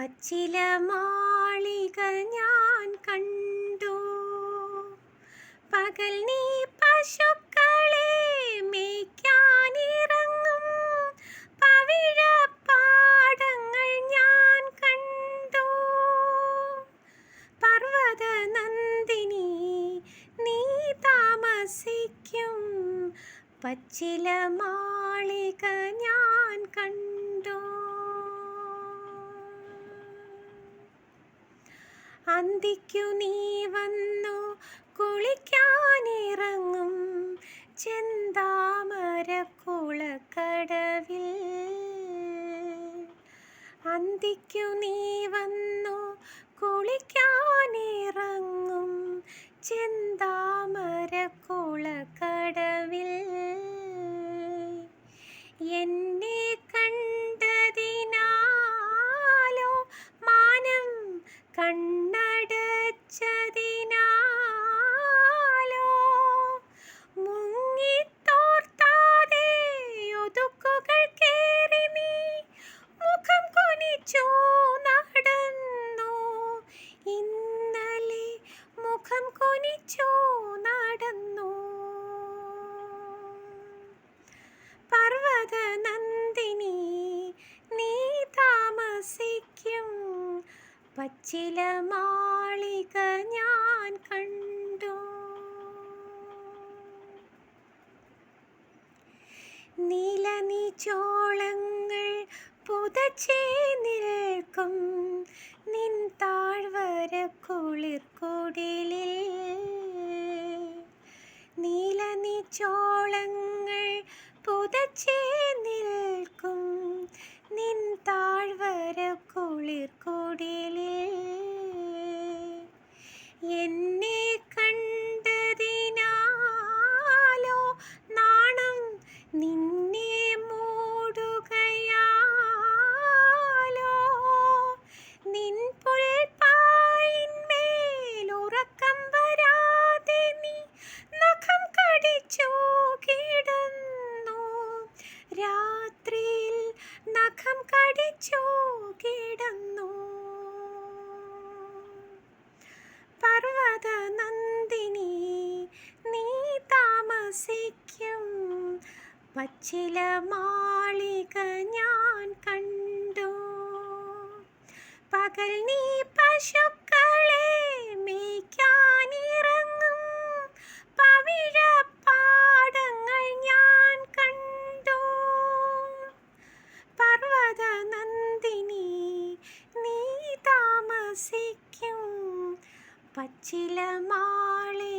പച്ചില മാളിക ഞാൻ കണ്ടു. പകൽ നീ പശുക്കളെ മേയ്ക്കാനിറങ്ങും. പവിഴപ്പാടങ്ങൾ ഞാൻ കണ്ടു. പർവത നന്ദിനി നീ താമസിക്കും. പച്ചില മാളിക ഞാൻ അന്തിക്കു നീ വന്നു കുളിക്കാനിറങ്ങും ചെന്താമര കുളക്കടവിൽ അന്തിക്കു നീ വന്നു കുളിക്കാനിറങ്ങും ചെന്താമര മുഖം കൊനിച്ചോ നടന്നു. പർവത നന്ദിനി നീ താമസിക്കും. പച്ചില മാളിക ഞാൻ കണ്ടു. നീല നീ ചോളങ്ങൾ പുതച്ചേ നിൽക്കും. നിൻ താഴ്വര കുളിർക്കുടിലിൽ നീലനി ചോളങ്ങൾ കടിച്ചു കിടന്നു. പർവത നന്ദിനി നീ താമസിക്കും. പച്ചില മാളിക ഞാൻ കണ്ടു. പകൽ നീ പശുക്കളെ പച്ചില മാളി